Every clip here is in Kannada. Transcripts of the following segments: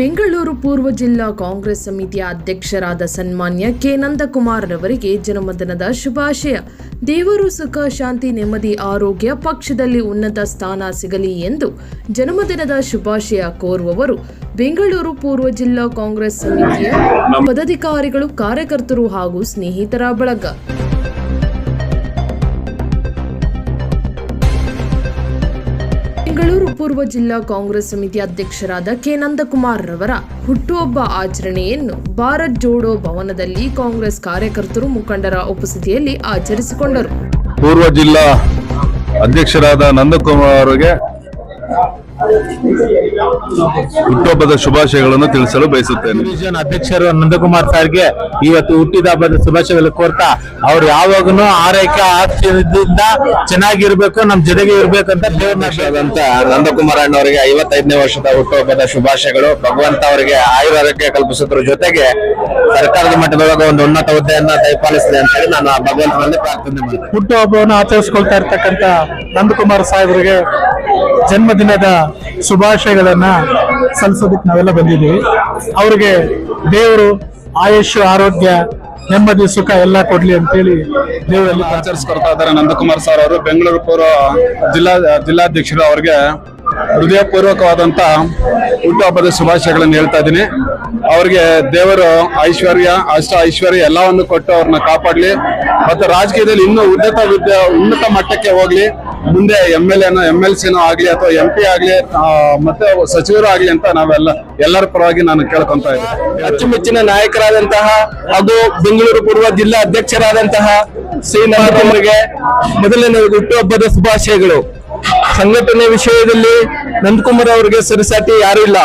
ಬೆಂಗಳೂರು ಪೂರ್ವ ಜಿಲ್ಲಾ ಕಾಂಗ್ರೆಸ್ ಸಮಿತಿಯ ಅಧ್ಯಕ್ಷರಾದ ಸನ್ಮಾನ್ಯ ಕೆ. ನಂದಕುಮಾರ್ ರವರಿಗೆ ಜನ್ಮದಿನದ ಶುಭಾಶಯ. ದೇವರು ಸುಖ ಶಾಂತಿ ನೆಮ್ಮದಿ ಆರೋಗ್ಯ ಪಕ್ಷದಲ್ಲಿ ಉನ್ನತ ಸ್ಥಾನ ಸಿಗಲಿ ಎಂದು ಜನ್ಮದಿನದ ಶುಭಾಶಯ ಕೋರುವವರು. ಬೆಂಗಳೂರು ಪೂರ್ವ ಜಿಲ್ಲಾ ಕಾಂಗ್ರೆಸ್ ಸಮಿತಿಯ ಪದಾಧಿಕಾರಿಗಳು ಕಾರ್ಯಕರ್ತರು ಹಾಗೂ ಸ್ನೇಹಿತರ ಬಳಗ. ಪೂರ್ವ ಜಿಲ್ಲಾ ಕಾಂಗ್ರೆಸ್ ಸಮಿತಿ ಅಧ್ಯಕ್ಷರಾದ ಕೆ ನಂದಕುಮಾರ್ ರವರ ಹುಟ್ಟುಹಬ್ಬ ಆಚರಣೆಯನ್ನು ಭಾರತ್ ಜೋಡೋ ಭವನದಲ್ಲಿ ಕಾಂಗ್ರೆಸ್ ಕಾರ್ಯಕರ್ತರು ಮುಖಂಡರ ಉಪಸ್ಥಿತಿಯಲ್ಲಿ ಆಚರಿಸಿಕೊಂಡರು. ಪೂರ್ವ ಜಿಲ್ಲಾ ಅಧ್ಯಕ್ಷರಾದ ನಂದಕುಮಾರ್ ಅವರಿಗೆ ಹುಟ್ಟುಹಬ್ಬದ ಶುಭಾಶಯಗಳನ್ನು ತಿಳಿಸಲು ಬಯಸುತ್ತೇನೆ. ಅಧ್ಯಕ್ಷರು ನಂದಕುಮಾರ್ ಸರ್ಗೆ ಇವತ್ತು ಹುಟ್ಟಿದ ಹಬ್ಬದ ಶುಭಾಶಯಗಳು ಕೋರ್ತಾ ಅವ್ರು ಯಾವಾಗನು ಆರೈಕೆ ಚೆನ್ನಾಗಿ ಚೆನ್ನಾಗಿರ್ಬೇಕು ನಮ್ ಜೊತೆಗೆ ಇರ್ಬೇಕಂತ ಅಂತ ಆದಂತ ನಂದಕುಮಾರ್ ಅಣ್ಣವರಿಗೆ ಐವತ್ತೈದನೇ ವರ್ಷದ ಹುಟ್ಟುಹಬ್ಬದ ಶುಭಾಶಯಗಳು. ಭಗವಂತ ಅವರಿಗೆ ಆಯುರಾರೋಗ್ಯ ಕಲ್ಪಿಸೋದ್ರ ಜೊತೆಗೆ ಸರ್ಕಾರದ ಮಟ್ಟದೊಳಗೆ ಒಂದು ಉನ್ನತ ಹುದ್ದೆಯನ್ನ ದಯಪಾಲಿಸಿದೆ ಅಂತ ಹೇಳಿ ನಾನು ಆ ಭಗವಂತನಲ್ಲಿ ಪ್ರಾರ್ಥನೆ ಮಾಡಿದೆ ಹುಟ್ಟುಹಬ್ಬವನ್ನು ಆಚರಿಸ್ಕೊಳ್ತಾ ಇರ್ತಕ್ಕಂತ ನಂದಕುಮಾರ್ ಸಾಹೇಬರಿಗೆ ಜನ್ಮದಿನದ ಶುಭಾಶಯಗಳನ್ನ ಸಲ್ಲಿಸೋದಕ್ಕೆ ನಾವೆಲ್ಲ ಬಂದಿದ್ದೀವಿ. ಅವ್ರಿಗೆ ದೇವರು ಆಯುಷ್, ಆರೋಗ್ಯ, ನೆಮ್ಮದಿ, ಸುಖ ಎಲ್ಲ ಕೊಡ್ಲಿ ಅಂತೇಳಿ ದೇವರಲ್ಲಿ ಆಚರಿಸ್ಕೊಡ್ತಾ ಇದ್ದಾರೆ ನಂದಕುಮಾರ್ ಸರ್ ಅವರು. ಬೆಂಗಳೂರು ಪೂರ್ವ ಜಿಲ್ಲಾ ಜಿಲ್ಲಾಧ್ಯಕ್ಷರು ಅವರಿಗೆ ಹೃದಯಪೂರ್ವಕವಾದಂತ ಹುಟ್ಟುಹಬ್ಬದ ಶುಭಾಶಯಗಳನ್ನು ಹೇಳ್ತಾ ಇದ್ದೀನಿ. ಅವರಿಗೆ ದೇವರು ಐಶ್ವರ್ಯ, ಅಷ್ಟ ಐಶ್ವರ್ಯ ಎಲ್ಲವನ್ನು ಕೊಟ್ಟು ಅವ್ರನ್ನ ಕಾಪಾಡಲಿ. ಮತ್ತು ರಾಜಕೀಯದಲ್ಲಿ ಇನ್ನೂ ಉನ್ನತ ವಿದ್ಯೆ, ಉನ್ನತ ಮಟ್ಟಕ್ಕೆ ಹೋಗ್ಲಿ. ಮುಂದೆ ಎಂ ಎಲ್ ಎನೋ ಎಂ ಎಲ್ ಸಿನೋ ಆಗಲಿ ಅಥವಾ ಎಂ ಪಿ ಆಗಲಿ ಮತ್ತೆ ಸಚಿವರು ಆಗಲಿ ಅಂತ ನಾವೆಲ್ಲ ಎಲ್ಲರ ಪರವಾಗಿ ನಾನು ಕೇಳ್ಕೊಂತ ಇದ್ದೀನಿ. ಅಚ್ಚುಮೆಚ್ಚಿನ ನಾಯಕರಾದಂತಹ ಹಾಗೂ ಬೆಂಗಳೂರು ಪೂರ್ವ ಜಿಲ್ಲಾ ಅಧ್ಯಕ್ಷರಾದಂತಹ ಶ್ರೀನಾಥ್ ಅವರಿಗೆ ಮೊದಲನೇ ಹುಟ್ಟುಹಬ್ಬದ ಶುಭಾಶಯಗಳು. ಸಂಘಟನೆ ವಿಷಯದಲ್ಲಿ ನಂದಕುಮಾರ್ ಅವರಿಗೆ ಸರಿಸಾಟಿ ಯಾರು ಇಲ್ಲ.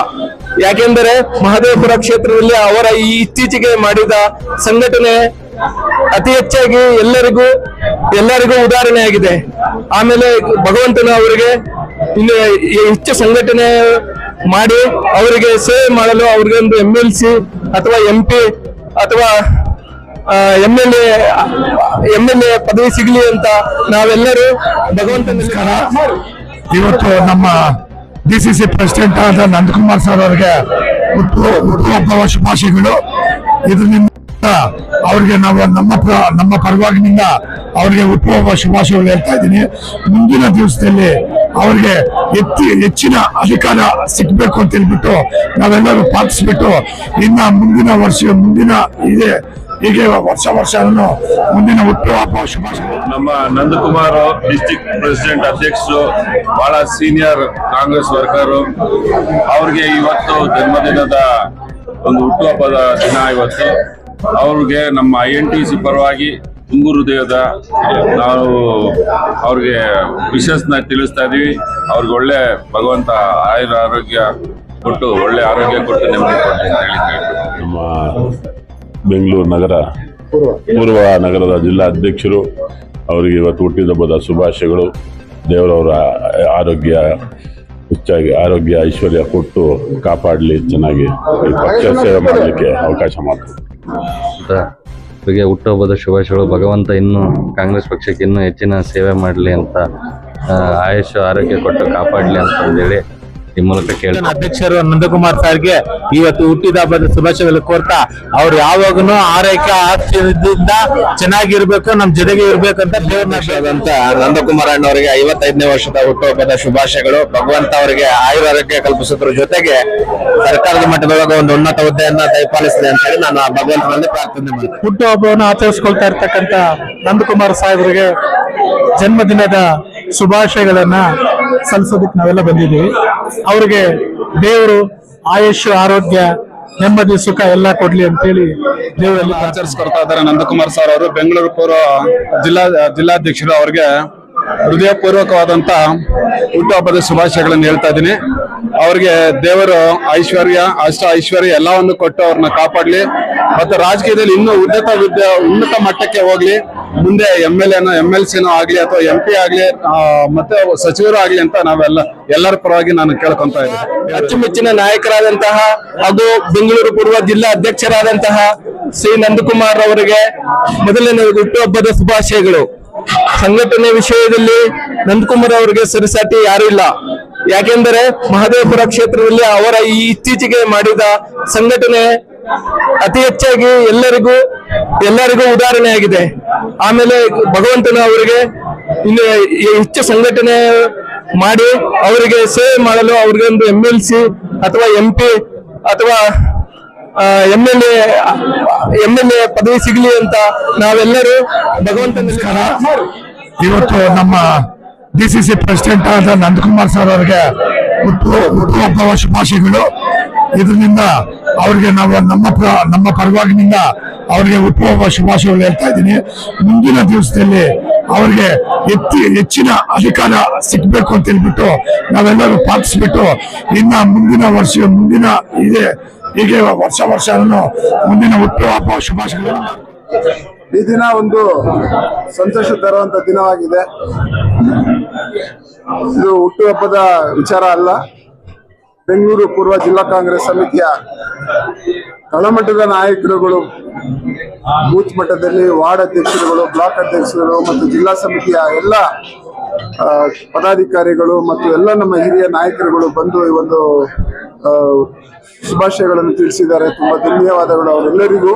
ಯಾಕೆಂದರೆ ಮಹದೇವಪುರ ಕ್ಷೇತ್ರದಲ್ಲಿ ಅವರ ಈ ಇತ್ತೀಚೆಗೆ ಮಾಡಿದ ಸಂಘಟನೆ ಅತಿ ಹೆಚ್ಚಾಗಿ ಎಲ್ಲರಿಗೂ ಎಲ್ಲರಿಗೂ ಉದಾಹರಣೆಯಾಗಿದೆ ಆಮೇಲೆ ಭಗವಂತನ ಅವರಿಗೆ ಇಲ್ಲಿ ಹೆಚ್ಚು ಸಂಘಟನೆ ಮಾಡಿ ಅವರಿಗೆ ಸೇವೆ ಮಾಡಲು ಅವ್ರಿಗೆ ಒಂದು ಎಂ ಎಲ್ ಅಥವಾ ಎಂ ಪಿ ಅಥವಾ M L A M L A ಪದವಿ ಸಿಗಲಿ ಅಂತ ನಾವೆಲ್ಲರೂ ಭಗವಂತನ ಇವತ್ತು ನಮ್ಮ ಡಿ ಸಿ ಸಿ ಪ್ರೆಸಿಡೆಂಟ್ ಆದ ನಂದಕುಮಾರ್ ಸರ್ ಅವರಿಗೆ ಹುಟ್ಟು ಹುಟ್ಟುಹಬ್ಬ ಶುಭಾಶಯಗಳು. ಇದರಿಂದ ಅವ್ರಿಗೆ ನಾವು ನಮ್ಮ ನಮ್ಮ ಪರವಾಗಿನಿಂದ ಅವರಿಗೆ ಹುಟ್ಟುಹಬ್ಬ ಶುಭಾಶಯಗಳು ಹೇಳ್ತಾ ಇದ್ದೀನಿ. ಮುಂದಿನ ದಿವಸದಲ್ಲಿ ಅವ್ರಿಗೆ ಹೆಚ್ಚಿ ಹೆಚ್ಚಿನ ಅಧಿಕಾರ ಸಿಗ್ಬೇಕು ಅಂತ ಹೇಳ್ಬಿಟ್ಟು ನಾವೆಲ್ಲರೂ ಪ್ರಾರ್ಥಿಸ್ಬಿಟ್ಟು ಇನ್ನ ಮುಂದಿನ ವರ್ಷ ಮುಂದಿನ ಇದೆ ಹೀಗೆ ವರ್ಷ ವರ್ಷ ಮುಂದಿನ ಹುಟ್ಟುಹಬ್ಬ ಶುಭಾಶಯ. ನಮ್ಮ ನಂದಕುಮಾರ್ ಡಿಸ್ಟಿಕ್ ಪ್ರೆಸಿಡೆಂಟ್ ಅಧ್ಯಕ್ಷರು ಬಹಳ ಸೀನಿಯರ್ ಕಾಂಗ್ರೆಸ್ ವರ್ಕರು ಅವ್ರಿಗೆ ಇವತ್ತು ಜನ್ಮದಿನದ ಒಂದು ಹುಟ್ಟುಹಬ್ಬದ ದಿನ ಇವತ್ತು. ಅವ್ರಿಗೆ ನಮ್ಮ ಐ ಎನ್ ಟಿ ಸಿ ಪರವಾಗಿ ತುಂಗೂರು ಹೃದಯದ ನಾವು ಅವ್ರಿಗೆ ವಿಶಸ್ನ ತಿಳಿಸ್ತಾ ಇದೀವಿ. ಅವ್ರಿಗೆ ಒಳ್ಳೆ ಭಗವಂತ ಆಯುರ ಆರೋಗ್ಯ ಕೊಟ್ಟು ಒಳ್ಳೆ ಆರೋಗ್ಯ ಕೊಟ್ಟು ನೆಮ್ಮದಿ ಕೊಟ್ಟು ಅಂತ ಹೇಳಿ. ನಮ್ಮ ಬೆಂಗಳೂರು ನಗರ ಪೂರ್ವ. ನಗರದ ಜಿಲ್ಲಾ ಅಧ್ಯಕ್ಷರು ಅವರಿಗೆ ಇವತ್ತು ಹುಟ್ಟಿದ ಹಬ್ಬದ ಶುಭಾಶಯಗಳು. ದೇವರವರ ಆರೋಗ್ಯ ಹೆಚ್ಚಾಗಿ ಆರೋಗ್ಯ ಐಶ್ವರ್ಯ ಕೊಟ್ಟು ಕಾಪಾಡಲಿ ಚೆನ್ನಾಗಿ ಪಕ್ಷ ಸೇವೆ ಮಾಡಲಿಕ್ಕೆ ಅವಕಾಶ ಮಾಡ್ತಾರೆ. ಅವರಿಗೆ ಹುಟ್ಟುಹಬ್ಬದ ಶುಭಾಶಯಗಳು. ಭಗವಂತ ಇನ್ನೂ ಕಾಂಗ್ರೆಸ್ ಪಕ್ಷಕ್ಕೆ ಇನ್ನೂ ಹೆಚ್ಚಿನ ಸೇವೆ ಮಾಡಲಿ ಅಂತ ಆಯುಷ್ ಆರೋಗ್ಯ ಕೊಟ್ಟು ಕಾಪಾಡಲಿ ಅಂತ ಹೇಳಿ ಈ ಮೂಲಕ ಕೇಳಿ ಅಧ್ಯಕ್ಷರು ನಂದಕುಮಾರ್ ಸರ್ಗೆ ಇವತ್ತು ಹುಟ್ಟಿದ ಹಬ್ಬದ ಶುಭಾಶಯಗಳು ಕೋರ್ತಾ ಅವ್ರು ಯಾವಾಗನು ಆರೈಕೆ ಆರ್ಥಿಕದಿಂದ ಚೆನ್ನಾಗಿರ್ಬೇಕು ನಮ್ ಜೊತೆಗೆ ಇರ್ಬೇಕಂತ ಅಂತ ಆದಂತ ನಂದಕುಮಾರ್ ಅಣ್ಣವರಿಗೆ ಐವತ್ತೈದನೇ ವರ್ಷದ ಹುಟ್ಟುಹಬ್ಬದ ಶುಭಾಶಯಗಳು. ಭಗವಂತ ಅವರಿಗೆ ಆಯುರಾರೋಗ್ಯ ಕಲ್ಪಿಸೋದ್ರ ಜೊತೆಗೆ ಸರ್ಕಾರದ ಮಟ್ಟದೊಳಗೆ ಒಂದು ಉನ್ನತ ಹುದ್ದೆಯನ್ನ ದಯಪಾಲಿಸಿದೆ ಅಂತ ಹೇಳಿ ನಾನು ಆ ಭಗವಂತನಲ್ಲಿ ಪ್ರಾರ್ಥನೆ ಮಾಡ್ತೀನಿ. ಹುಟ್ಟುಹಬ್ಬವನ್ನು ಆಚರಿಸ್ಕೊಳ್ತಾ ಇರ್ತಕ್ಕಂತ ನಂದಕುಮಾರ್ ಸಾಹೇಬರಿಗೆ ಜನ್ಮದಿನದ ಶುಭಾಶಯಗಳನ್ನ ಸಲ್ಲಿಸೋದಕ್ಕೆ ನಾವೆಲ್ಲ ಬಂದಿದ್ದೀವಿ. ಅವ್ರಿಗೆ ದೇವರು ಆಯುಷ್, ಆರೋಗ್ಯ, ನೆಮ್ಮದಿ, ಸುಖ ಎಲ್ಲ ಕೊಡ್ಲಿ ಅಂತೇಳಿ ದೇವರಲ್ಲಿ ಆಚರಿಸ್ಕೊಡ್ತಾ ಇದ್ದಾರೆ ನಂದಕುಮಾರ್ ಸರ್ ಅವರು. ಬೆಂಗಳೂರು ಪೂರ್ವ ಜಿಲ್ಲಾ, ಜಿಲ್ಲಾಧ್ಯಕ್ಷರು ಅವ್ರಿಗೆ ಹೃದಯಪೂರ್ವಕವಾದಂತ ಹುಟ್ಟುಹಬ್ಬದ ಶುಭಾಶಯಗಳನ್ನು ಹೇಳ್ತಾ ಇದ್ದೀನಿ. ಅವರಿಗೆ ದೇವರು ಐಶ್ವರ್ಯ, ಅಷ್ಟ ಐಶ್ವರ್ಯ ಎಲ್ಲವನ್ನು ಕೊಟ್ಟು ಅವ್ರನ್ನ ಕಾಪಾಡಲಿ. ಮತ್ತು ರಾಜಕೀಯದಲ್ಲಿ ಇನ್ನೂ ಉನ್ನತ ವಿದ್ಯೆ, ಉನ್ನತ ಮಟ್ಟಕ್ಕೆ ಹೋಗಲಿ. ಮುಂದೆ ಎಂ ಎಲ್ ಎನೋ ಎಂ ಎಲ್ ಸಿನೋ ಆಗಲಿ ಅಥವಾ ಎಂ ಪಿ ಆಗಲಿ ಮತ್ತೆ ಸಚಿವರು ಆಗಲಿ ಅಂತ ನಾವೆಲ್ಲ, ಎಲ್ಲರ ಪರವಾಗಿ ನಾನು ಕೇಳ್ಕೊಂತ ಇದ್ದೀನಿ. ಅಚ್ಚುಮೆಚ್ಚಿನ ನಾಯಕರಾದಂತಹ ಹಾಗೂ ಬೆಂಗಳೂರು ಪೂರ್ವ ಜಿಲ್ಲಾ ಅಧ್ಯಕ್ಷರಾದಂತಹ ಶ್ರೀ ನಂದಕುಮಾರ್ ಅವರಿಗೆ ಮೊದಲನೇ ಹುಟ್ಟುಹಬ್ಬದ ಶುಭಾಶಯಗಳು. ಸಂಘಟನೆ ವಿಷಯದಲ್ಲಿ ನಂದಕುಮಾರ್ ಅವರಿಗೆ ಸರಿಸಾಟಿ ಯಾರು ಇಲ್ಲ. ಯಾಕೆಂದರೆ ಮಹದೇವಪುರ ಕ್ಷೇತ್ರದಲ್ಲಿ ಅವರ ಈ ಇತ್ತೀಚೆಗೆ ಮಾಡಿದ ಸಂಘಟನೆ ಅತಿ ಹೆಚ್ಚಾಗಿ ಎಲ್ಲರಿಗೂ ಎಲ್ಲರಿಗೂ ಉದಾಹರಣೆಯಾಗಿದೆ ಆಮೇಲೆ ಭಗವಂತನ ಅವರಿಗೆ ಇನ್ನು ಹೆಚ್ಚು ಸಂಘಟನೆ ಮಾಡಿ ಅವರಿಗೆ ಸೇವೆ ಮಾಡಲು ಅವ್ರಿಗೆ ಒಂದು ಎಂ ಎಲ್ ಅಥವಾ ಎಂ ಅಥವಾ M L A M L A ಪದವಿ ಸಿಗಲಿ ಅಂತ ನಾವೆಲ್ಲರೂ ಭಗವಂತನಲ್ಲಿ ಇವತ್ತು ನಮ್ಮ ಡಿ ಸಿ ಸಿ ಪ್ರೆಸಿಡೆಂಟ್ ಆದ ನಂದಕುಮಾರ್ ಸರ್ ಅವರಿಗೆ ಹುಟ್ಟು ಹುಟ್ಟುಹಬ್ಬವ ಶುಭಾಶಯಗಳು. ಇದರಿಂದ ಅವ್ರಿಗೆ ನಾವು ನಮ್ಮ ನಮ್ಮ ಪರವಾಗಿನಿಂದ ಅವ್ರಿಗೆ ಹುಟ್ಟುಹಬ್ಬ ಶುಭಾಶಯಗಳು ಹೇಳ್ತಾ ಇದ್ದೀನಿ. ಮುಂದಿನ ದಿವಸದಲ್ಲಿ ಅವ್ರಿಗೆ ಎತ್ತಿ ಹೆಚ್ಚಿನ ಅಧಿಕಾರ ಸಿಗ್ಬೇಕು ಅಂತ ಹೇಳ್ಬಿಟ್ಟು ನಾವೆಲ್ಲರೂ ಪ್ರಾರ್ಥಿಸ್ಬಿಟ್ಟು ಇನ್ನ ಮುಂದಿನ ವರ್ಷ ಮುಂದಿನ ಇದೆ ಹೀಗೆ ವರ್ಷ ವರ್ಷ ಮುಂದಿನ ಹುಟ್ಟುಹಬ್ಬ ಶುಭಾಶಯಗಳು. ಈ ದಿನ ಒಂದು ಸಂತೋಷ ತರುವಂತ ದಿನವಾಗಿದೆ. ಇದು ಹುಟ್ಟುಹಬ್ಬದ ವಿಚಾರ ಅಲ್ಲ. ಬೆಂಗಳೂರು ಪೂರ್ವ ಜಿಲ್ಲಾ ಕಾಂಗ್ರೆಸ್ ಸಮಿತಿಯ ತಳಮಟ್ಟದ ನಾಯಕರುಗಳು, ಬೂತ್ ಮಟ್ಟದಲ್ಲಿ ವಾರ್ಡ್ ಅಧ್ಯಕ್ಷರುಗಳು, ಬ್ಲಾಕ್ ಅಧ್ಯಕ್ಷರುಗಳು ಮತ್ತು ಜಿಲ್ಲಾ ಸಮಿತಿಯ ಎಲ್ಲ ಪದಾಧಿಕಾರಿಗಳು ಮತ್ತು ಎಲ್ಲ ನಮ್ಮ ಹಿರಿಯ ನಾಯಕರುಗಳು ಬಂದು ಈ ಒಂದು ಶುಭಾಶಯಗಳನ್ನು ತಿಳಿಸಿದ್ದಾರೆ. ತುಂಬಾ ಧನ್ಯವಾದಗಳು ಅವರೆಲ್ಲರಿಗೂ.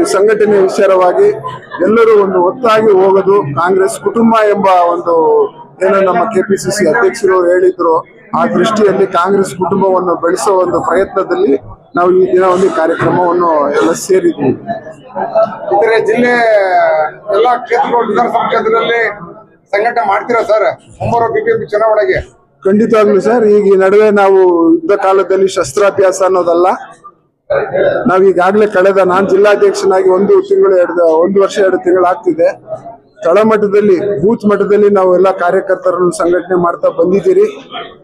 ಈ ಸಂಘಟನೆ ವಿಚಾರವಾಗಿ ಎಲ್ಲರೂ ಒಂದು ಒತ್ತಾಗಿ ಹೋಗೋದು ಕಾಂಗ್ರೆಸ್ ಕುಟುಂಬ ಎಂಬ ಒಂದು ಏನು ನಮ್ಮ ಕೆಪಿಸಿಸಿ ಅಧ್ಯಕ್ಷರು ಹೇಳಿದ್ರು. ಆ ದೃಷ್ಟಿಯಲ್ಲಿ ಕಾಂಗ್ರೆಸ್ ಕುಟುಂಬವನ್ನು ಬೆಳೆಸೋ ಒಂದು ಪ್ರಯತ್ನದಲ್ಲಿ ನಾವು ಈ ದಿನ ಒಂದು ಕಾರ್ಯಕ್ರಮವನ್ನು ಎಲ್ಲ ಸೇರಿದ್ವಿ. ಇತರೆ ಜಿಲ್ಲೆ ಎಲ್ಲಾ ಕ್ಷೇತ್ರಗಳು, ವಿಧಾನಸಭಾ ಕ್ಷೇತ್ರದಲ್ಲಿ ಸಂಘಟನೆ ಮಾಡ್ತೀರಾ ಸರ್? ಮುಂಬರೋ ಬಿಜೆಪಿ ಚುನಾವಣೆಗೆ? ಖಂಡಿತವಾಗ್ಲು ಸರ್, ಈಗ ಈ ನಡುವೆ ನಾವು ಯುದ್ಧ ಕಾಲದಲ್ಲಿ ಶಸ್ತ್ರಾಭ್ಯಾಸ ಅನ್ನೋದಲ್ಲ, ನಾವು ಈಗಾಗಲೇ ಕಳೆದ, ನಾನು ಜಿಲ್ಲಾಧ್ಯಕ್ಷನಾಗಿ ಒಂದು ತಿಂಗಳು ಎರಡು, ಒಂದು ವರ್ಷ ಎರಡು ತಿಂಗಳು ಆಗ್ತಿದೆ. ತಳಮಟ್ಟದಲ್ಲಿ ಬೂತ್ ಮಟ್ಟದಲ್ಲಿ ನಾವು ಎಲ್ಲ ಕಾರ್ಯಕರ್ತರನ್ನು ಸಂಘಟನೆ ಮಾಡ್ತಾ ಬಂದಿದ್ದೀರಿ.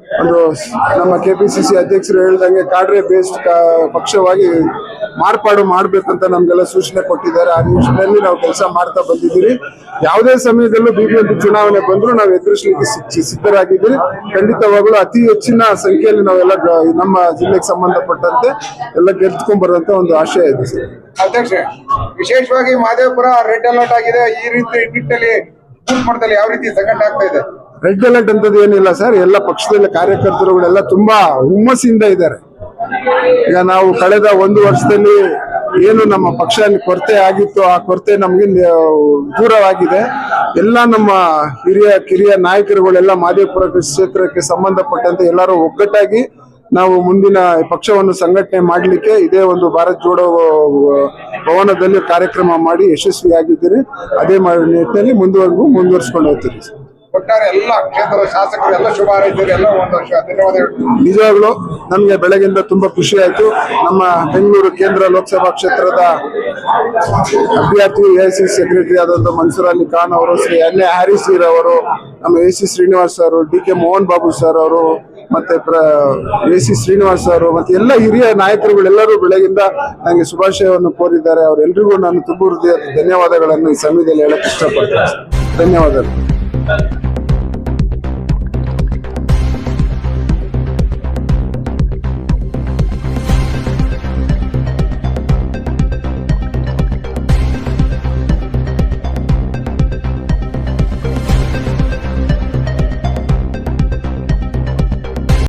ಒಂದು ಸ್- ನಮ್ಮ ಕೆಪಿಸಿಸಿ ಅಧ್ಯಕ್ಷರು ಹೇಳ್ದಂಗೆ ಕಾಡ್ರೆ ಬೇಸ್ಡ್ ಪಕ್ಷವಾಗಿ ಮಾರ್ಪಾಡು ಮಾಡಬೇಕಂತ ನಮಗೆಲ್ಲ ಸೂಚನೆ ಕೊಟ್ಟಿದ್ದಾರೆ. ಆ ನಿಮಿಷದಲ್ಲಿ ನಾವು ಕೆಲಸ ಮಾಡ್ತಾ ಬಂದಿದ್ದೀರಿ. ಯಾವುದೇ ಸಮಯದಲ್ಲೂ ಬಿಬಿಎಂಪಿ ಚುನಾವಣೆ ಬಂದರೂ ನಾವು ಎದುರಿಸಲಿಕ್ಕೆ ಸಿದ್ಧರಾಗಿದ್ದೀವಿ ಖಂಡಿತವಾಗಲೂ ಅತಿ ಹೆಚ್ಚಿನ ಸಂಖ್ಯೆಯಲ್ಲಿ ನಾವೆಲ್ಲ ನಮ್ಮ ಜಿಲ್ಲೆಗೆ ಸಂಬಂಧಪಟ್ಟಂತೆ ಎಲ್ಲ ಗೆದ್ದುಕೊಂಡ್ ಬರುವಂತ ಒಂದು ಆಶಯ ಇದೆ ಸರ್. ಅಧ್ಯಕ್ಷ, ವಿಶೇಷವಾಗಿ ಮಾದೇವಪುರ ರೆಡ್ ಅಲರ್ಟ್ ಆಗಿದೆ. ಈ ರೀತಿ ಯಾವ ರೀತಿ ಸಂಘಟನೆ ಆಗ್ತಾ ಇದೆ? ರೆಡ್ ಅಲರ್ಟ್ ಅಂತದ್ದು ಏನಿಲ್ಲ ಸರ್. ಎಲ್ಲ ಪಕ್ಷದಲ್ಲಿ ಕಾರ್ಯಕರ್ತರುಗಳೆಲ್ಲ ತುಂಬಾ ಹುಮ್ಮಸ್ಸಿಂದ ಇದ್ದಾರೆ. ಈಗ ನಾವು ಕಳೆದ ಒಂದು ವರ್ಷದಲ್ಲಿ ಏನು ನಮ್ಮ ಪಕ್ಷ ಕೊರತೆ ಆಗಿತ್ತು, ಆ ಕೊರತೆ ನಮಗೆ ದೂರವಾಗಿದೆ. ಎಲ್ಲ ನಮ್ಮ ಹಿರಿಯ ಕಿರಿಯ ನಾಯಕರುಗಳೆಲ್ಲ ಮಾದೇಪುರ ಕ್ಷೇತ್ರಕ್ಕೆ ಸಂಬಂಧಪಟ್ಟಂತೆ ಎಲ್ಲರೂ ಒಗ್ಗಟ್ಟಾಗಿ ನಾವು ಮುಂದಿನ ಪಕ್ಷವನ್ನು ಸಂಘಟನೆ ಮಾಡಲಿಕ್ಕೆ ಇದೇ ಒಂದು ಭಾರತ್ ಜೋಡೋ ಭವನದಲ್ಲಿ ಕಾರ್ಯಕ್ರಮ ಮಾಡಿ ಯಶಸ್ವಿಯಾಗಿದ್ದೀರಿ. ಅದೇ ನಿಟ್ಟಿನಲ್ಲಿ ಮುಂದುವರೆಗೂ ಮುಂದುವರಿಸ್ಕೊಂಡು ಹೋಗ್ತೀರಿ. ಒಟ್ಟಾರೆ ಎಲ್ಲ ಕ್ಷೇತ್ರದ ಶಾಸಕರು, ಎಲ್ಲ ಶುಭ ಎಲ್ಲ ಒಂದು ವರ್ಷ. ಧನ್ಯವಾದಗಳು. ನಿಜವಾಗ್ಲು ನಮ್ಗೆ ಬೆಳಗಿಂದ ತುಂಬಾ ಖುಷಿ ಆಯ್ತು. ನಮ್ಮ ಬೆಂಗಳೂರು ಕೇಂದ್ರ ಲೋಕಸಭಾ ಕ್ಷೇತ್ರದ ಅಭ್ಯರ್ಥಿ ಎ ಸಿ ಸೆಕ್ರೆಟರಿ ಆದಂತಹ ಮನ್ಸೂರ್ ಅಲಿ ಖಾನ್ ಅವರು, ಶ್ರೀ ಎನ್ ಎ ಹ್ಯಾರಿಸ್ ಅವರು, ನಮ್ಮ ಎ ಸಿ ಶ್ರೀನಿವಾಸ್ ಅವರು, D K Mohan Babu sir ಅವರು, ಮತ್ತೆ ಎ ಸಿ ಶ್ರೀನಿವಾಸ್ ಅವರು ಮತ್ತೆ ಎಲ್ಲ ಹಿರಿಯ ನಾಯಕರುಗಳೆಲ್ಲರೂ ಬೆಳಗಿಂದ ನನಗೆ ಶುಭಾಶಯವನ್ನು ಕೋರಿದ್ದಾರೆ. ಅವರೆಲ್ಲರಿಗೂ ನಾನು ತುಂಬ ಹೃದಯ ಧನ್ಯವಾದಗಳನ್ನು ಈ ಸಮಯದಲ್ಲಿ ಹೇಳಕ್ ಇಷ್ಟಪಡ್ತೇನೆ. ಧನ್ಯವಾದಗಳು.